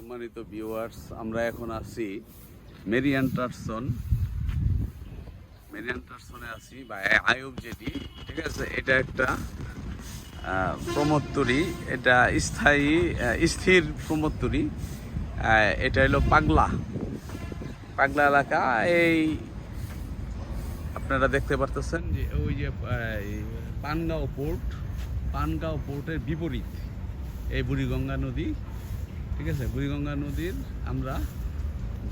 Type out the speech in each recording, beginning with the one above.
সম্মানিত ভিউয়ার্স আমরা এখন আছি মেরি অ্যান্টারসন মেরি অ্যান্টারসনে আছি বা আয়ুব যেটি ঠিক আছে? এটা একটা প্রমোত্তরি এটা স্থায়ী স্থির প্রমোত্তরি এটা হলো পাগলা। পাগলা এলাকা, এই আপনারা দেখতে পারতেছেন যে ওই যে পানগাঁও পোর্ট, পানগাঁও পোর্টের বিপরীত, এই বুড়িগঙ্গা নদী। ঠিক আছে? বুড়িগঙ্গা নদীর আমরা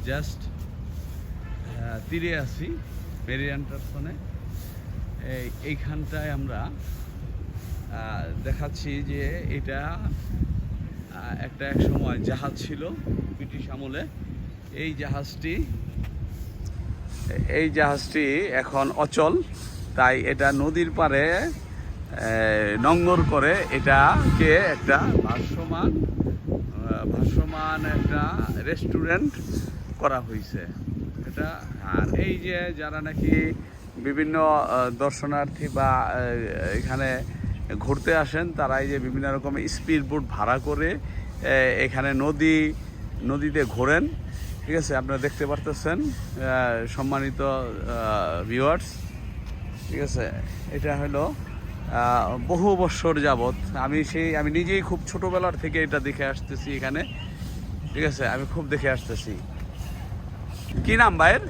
জাস্ট তীরে আসি মেরি অ্যান্টারসনে এইখানটায় আমরা দেখাচ্ছি যে এটা একটা এক সময় জাহাজ ছিল ব্রিটিশ আমলে। এই জাহাজটি এই জাহাজটি এখন অচল তাই এটা নদীর পারে নোঙ্গর করে এটাকে একটা আহ, ভাসমান একটা রেস্টুরেন্ট করা হয়েছে এটা, আর এই যে যারা নাকি বিভিন্ন দর্শনার্থী বা এখানে ঘুরতে আসেন তারা এই যে বিভিন্ন রকম স্পিড বোট ভাড়া করে এখানে নদী, নদীতে ঘোরেন, ঠিক আছে? আপনারা দেখতে পারতেছেন সম্মানিত ভিউয়ার্স ঠিক আছে? এটা হলো বহু বছর যাবত আমি সেই, আমি নিজেই খুব ছোটবেলার থেকে এটা দেখে আসতেছি এখানে। ঠিক আছে আমি খুব দেখে আসতেছি। কি নাম ভাইয়ের?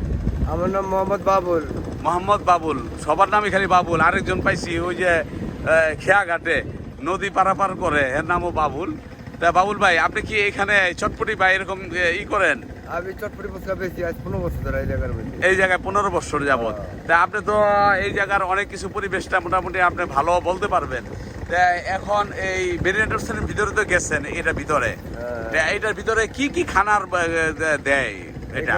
আমার নাম মোহাম্মদ বাবুল। মোহাম্মদ বাবুল সবার নামই খালি বাবুল আরেকজন পাইছি ওই যে খেয়াঘাটে নদী পারাপার করে এর নামও বাবুল। তা বাবুল ভাই আপনি কি এখানে চটপটি বা এরকম ই করেন? আমি চটপটি ফুচকা বেশি আজ পনেরো বছর ধরে এই জায়গার এই জায়গায় পনেরো বছর যাবত তা আপনি তো এই জায়গার অনেক কিছু পরিবেশটা মোটামুটি আপনি ভালো বলতে পারবেন। এখন এই বেরিয়েন্টার্সের ভিতরে তো গেছেন এটা ভিতরে। তা এটার ভিতরে কি কি খানার দেয় এটা?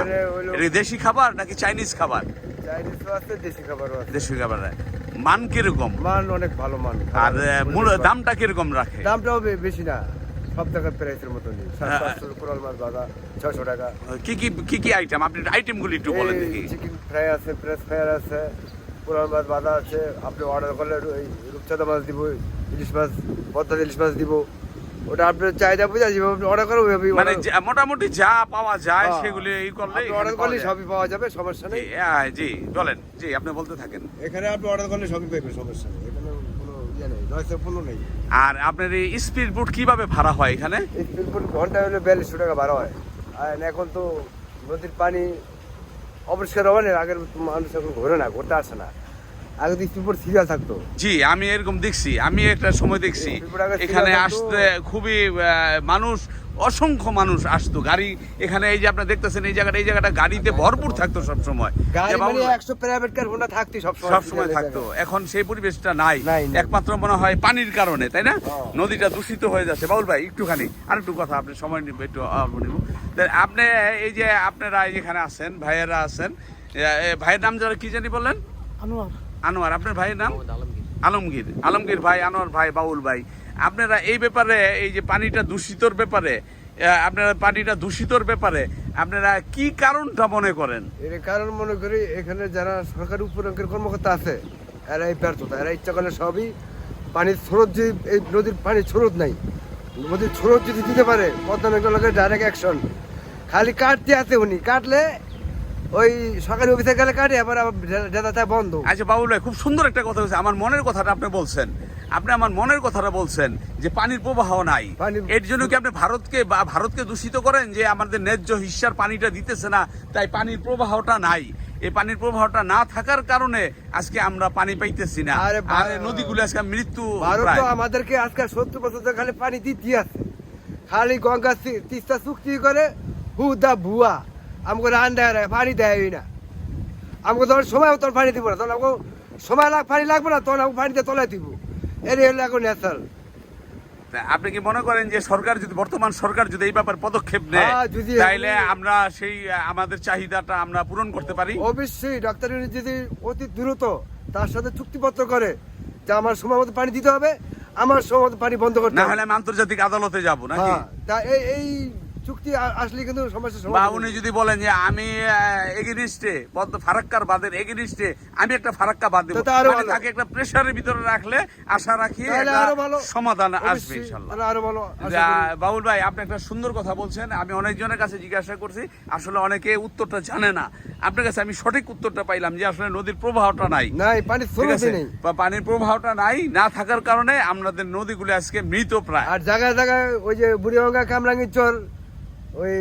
দেশি খাবার নাকি চাইনিজ খাবার? দেশি খাবারও আছে। দেশি খাবার মান কীরকম? মান অনেক ভালো মান। আর মূল দামটা কীরকম রাখে? দামটাও বেশি না। সব জায়গায় প্রাইসের মতনই। হ্যাঁ। সাতশো কোরাল মাছ বাঁধা ছশো টাকা। কি কি কি কি আইটেম আপনি আইটেমগুলি একটু বলে দেখি। চিকেন ফ্রাই আছে ফ্রেশ ফ্রাই আছে কোরাল মাছ বাঁধা আছে। আপনি অর্ডার করলে ওই রূপচাঁদা মাছ দিব। ইলিশ মাছ পদ্মা ইলিশ মাছ দিব। ওটা আপনার চাহিদা বুঝা যাবে আপনি অর্ডার করো ওইভাবেই মানে যা- মোটামুটি যা পাওয়া যায় হ্যাঁ। সেগুলি এই করলে আপনি অর্ডার করলে সবই পাওয়া যাবে সমস্যা নেই। হ্যাঁ, জি বলেন জি আপনি বলতে থাকেন। এখানে আপনি অর্ডার করলে সবই পাইবেন সমস্যা নেই। এখানে কোনো ইয়ে নেই নয়শো পনেরো নেই। আর আপনার এই স্পিড বোট কীভাবে ভাড়া হয় এখানে? এই স্পিড ঘণ্টা হলে বিয়াল্লিশশো টাকা ভাড়া হয়। আর এখন তো নদীর পানি অপরিষ্কার হবে না আগের মানুষ এখন ঘোরে না ঘুরতে আসে না। আগে তো স্পিড সিরিয়াল থাকতো। জি আমি এরকম দেখছি আমি একটা সময় দেখছি এখানে আসতে খুবই মানুষ অসংখ্য মানুষ আসতো। গাড়ি এখানে এই যে আপনার দেখতেছেন এই জায়গাটা এই জায়গাটা গাড়িতে ভরপুর থাকতো সব সময় মানে একশো প্রাইভেট কার হোন্ডা থাকতি সব সব সময় থাকতো। এখন সেই পরিবেশটা নাই। একমাত্র মনে হয় পানির কারণে তাই না? হ্যাঁ। নদীটা দূষিত হয়ে যাচ্ছে। বাউল ভাই একটুখানি আর একটু কথা আপনি সময় নিব একটু নিব। আপনি এই যে আপনারা এই যেখানে আছেন ভাইয়েরা আছেন ভাইয়ের নাম যারা কি জানি বললেন? আনোয়ার। আনোয়ার আপনার ভাইয়ের নাম? আলমগীর। আলমগীর। ভাই আনোয়ার ভাই বাউল ভাই। আপনারা এই ব্যাপারে এই যে পানিটা দূষিতর ব্যাপারে আপনারা পানিটা দূষিতর ব্যাপারে আপনারা কি কারণটা মনে করেন? এর কারণ মনে করি এখানে যারা সরকারি উপরঙ্কের কর্মকর্তা আছে এরা এই ব্যর্থতা এরা ইচ্ছা করলে সবই পানির স্রোত যদি এই নদীর পানির স্রোত নাই নদীর স্রোত যদি দিতে পারে পদ্মা মেঘনা লাগে ডাইরেক্ট অ্যাকশন খালি কাটতে আছে উনি কাটলে ওই সরকারি অফিসে গেলে কাটে আবার যাতায়াত বন্ধ। আচ্ছা বাবুল ভাই খুব সুন্দর একটা কথা বলছে আমার মনের কথাটা আপনি বলছেন। আপনি আমার মনের কথাটা বলছেন যে পানির প্রবাহ নাই। এর জন্য কি আপনি ভারতকে বা ভারতকে দূষিত করেন যে আমাদের ন্যায্য হিস্যার পানিটা দিতেছে না তাই পানির প্রবাহটা নাই? এই পানির প্রবাহটা না থাকার কারণে আজকে আমরা পানি পাইতেছি না। আরে নদীগুলো আজকে মৃত্যু ভারত আমাদেরকে আজকাল সত্তর বছর খালি পানি দিতে আছে। খালি গঙ্গা তিস্তা চুক্তি করে হু দা ভুয়া। আমাকে রান দেয় না, পানি দেয় না। আমাকে তখন সময় তোর পানি দিব না তখন আমাকে সময় লাগ পানি লাগবে না তখন আমাকে পানিতে তলায় দিব। এর হলো এখন ন্যাচারাল আপনি কি মনে করেন যে সরকার যদি বর্তমান সরকার যদি এই ব্যাপারে পদক্ষেপ নেয় হ্যাঁ, এগুলি- আমরা সেই আমাদের চাহিদাটা আমরা পূরণ করতে পারি? অবশ্যই ডাক্তার যদি অতি দ্রুত তার সাথে চুক্তিপত্র করে যে আমার সময় মতো পানি দিতে হবে আমার সময় মতো পানি বন্ধ করতে না হলে আমি আন্তর্জাতিক আদালতে যাব নাকি? হ্যাঁ এই চুক্তি আসলে কিন্তু সমস্যা বা উনি যদি বলেন যে আমি এগেনিস্টে ফারাক্কার বাদের এগেনিস্টে আমি একটা ফারাক্কা বাদ দেবো। মানে। তাকে একটা প্রেশারের ভিতরে রাখলে আশা রাখি। সমাধান আসবে আরও ভালো। বাবুল ভাই আপনি একটা সুন্দর কথা বলছেন। আমি অনেকজনের কাছে জিজ্ঞাসা করছি আসলে অনেকে উত্তরটা জানে না। আপনার কাছে আমি সঠিক উত্তরটা পাইলাম যে আসলে নদীর প্রবাহটা নাই। নাই পানির নেই। বা পানির প্রবাহটা নাই না থাকার কারণে আমাদের নদীগুলো আজকে মৃত প্রায়। আর জায়গায় জায়গায় ওই যে বুড়িগঙ্গা কামরাঙ্গি চর ওই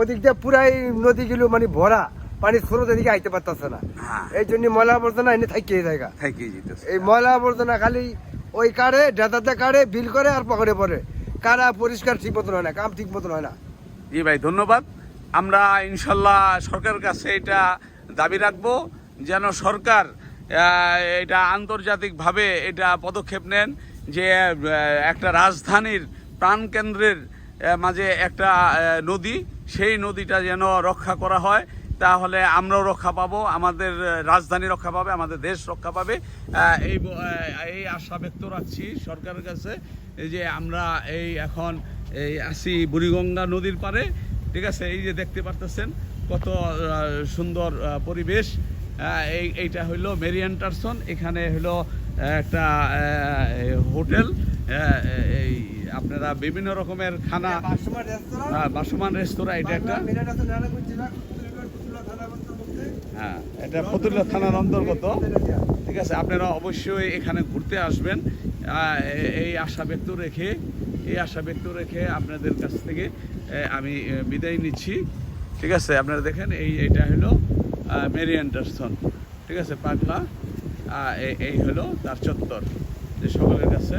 ওদিক দিয়ে পুরাই নদীগুলো মানে ভরা পানির স্রোত এদিকে আইতে পারতেছে না। হ্যাঁ। এই জন্য ময়লা আবর্জনা এনে থাকিয়ে জায়গা। থেকে যেতেছে। এই ময়লা আবর্জনা খালি ওই কাড়ে ডেটাতে কাড়ে বিল করে আর পকেটে পড়ে। কারা পরিষ্কার ঠিক মতন হয় না কাম ঠিক মতন হয় না। জি ভাই ধন্যবাদ। আমরা ইনশাল্লাহ সরকারের কাছে এটা দাবি রাখব যেন সরকার এটা আন্তর্জাতিকভাবে এটা পদক্ষেপ নেন যে একটা রাজধানীর প্রাণকেন্দ্রের মাঝে একটা নদী, সেই নদীটা যেন রক্ষা করা হয়, তাহলে আমরাও রক্ষা পাবো, আমাদের রাজধানী রক্ষা পাবে, আমাদের দেশ রক্ষা পাবে। এই এই আশা ব্যক্ত রাখছি সরকারের কাছে যে আমরা এই এখন এই আসি বুড়িগঙ্গা নদীর পারে ঠিক আছে? এই যে দেখতে পারতেছেন কত সুন্দর পরিবেশ। এই, এইটা হইল মেরিয়ান্টারসন এখানে হলো একটা হোটেল। এই আপনারা বিভিন্ন রকমের খানা হ্যাঁ, বাসমান রেস্তোরাঁ এটা একটা হ্যাঁ এটা ফতুল্লা থানার অন্তর্গত। ঠিক আছে আপনারা অবশ্যই এখানে ঘুরতে আসবেন। এই আশা ব্যক্ত রেখে এই আশা ব্যক্ত রেখে আপনাদের কাছ থেকে আমি বিদায় নিচ্ছি। ঠিক আছে আপনারা দেখেন এই এটা হলো মেরি অ্যান্ডারসন। ঠিক আছে পাগলা। এই হলো তার চত্বর যে সকলের কাছে